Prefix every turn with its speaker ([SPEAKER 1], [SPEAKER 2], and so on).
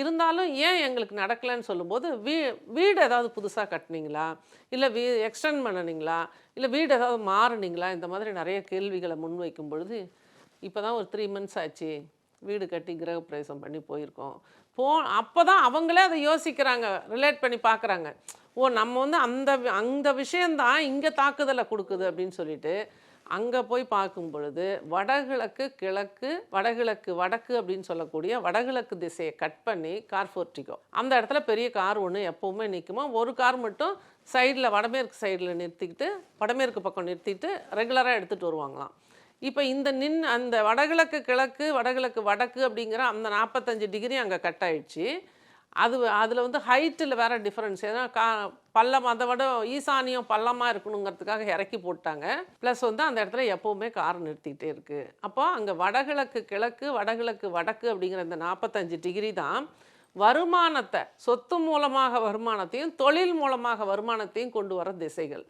[SPEAKER 1] இருந்தாலும் ஏன் எங்களுக்கு நடக்கலைன்னு சொல்லும்போது வீ வீடு ஏதாவது புதுசாக கட்டினீங்களா? இல்லை வீ எக்ஸ்டெண்ட் பண்ணினீங்களா? இல்லை வீடு ஏதாவது மாறினீங்களா? இந்த மாதிரி நிறைய கேள்விகளை முன்வைக்கும் பொழுது இப்போ தான் ஒரு த்ரீ மந்த்ஸ் ஆச்சு வீடு கட்டி கிரகப்பிரவேசம் பண்ணி போயிருக்கோம். போ அப்போ தான் அவங்களே அதை யோசிக்கிறாங்க ரிலேட் பண்ணி பார்க்குறாங்க. ஓ நம்ம வந்து அந்த அந்த விஷயந்தான் இங்கே தாக்குதலை கொடுக்குது அப்படின்னு சொல்லிட்டு அங்கே போய் பார்க்கும் பொழுது வடகிழக்கு கிழக்கு வடகிழக்கு வடக்கு அப்படின்னு சொல்லக்கூடிய வடகிழக்கு திசையை கட் பண்ணி கார் ஃபோர்டிகோ அந்த இடத்துல பெரிய கார் ஒன்று எப்போவுமே நிற்குமா ஒரு கார் மட்டும் சைடில் வடமேற்கு சைடில் நிறுத்திக்கிட்டு வடமேற்கு பக்கம் நிறுத்திட்டு ரெகுலராக எடுத்துகிட்டு வருவாங்களாம். இப்போ இந்த நின் அந்த வடகிழக்கு கிழக்கு வடகிழக்கு வடக்கு அப்படிங்கிற அந்த நாற்பத்தஞ்சு டிகிரி அங்கே கட் ஆயிடுச்சு. அது அதில் வந்து ஹைட்டில் வேறு டிஃப்ரென்ஸ் ஏன்னா கா பள்ளம் அதை விட ஈசானியம் பள்ளமாக இருக்கணுங்கிறதுக்காக இறக்கி போட்டாங்க. ப்ளஸ் வந்து அந்த இடத்துல எப்போவுமே கார் நிறுத்திக்கிட்டே இருக்குது அப்போ அங்கே வடகிழக்கு கிழக்கு வடகிழக்கு வடக்கு அப்படிங்கிற இந்த நாற்பத்தஞ்சு டிகிரி தான் வருமானத்தை சொத்து மூலமாக வருமானத்தையும் தொழில் மூலமாக வருமானத்தையும் கொண்டு வர திசைகள்.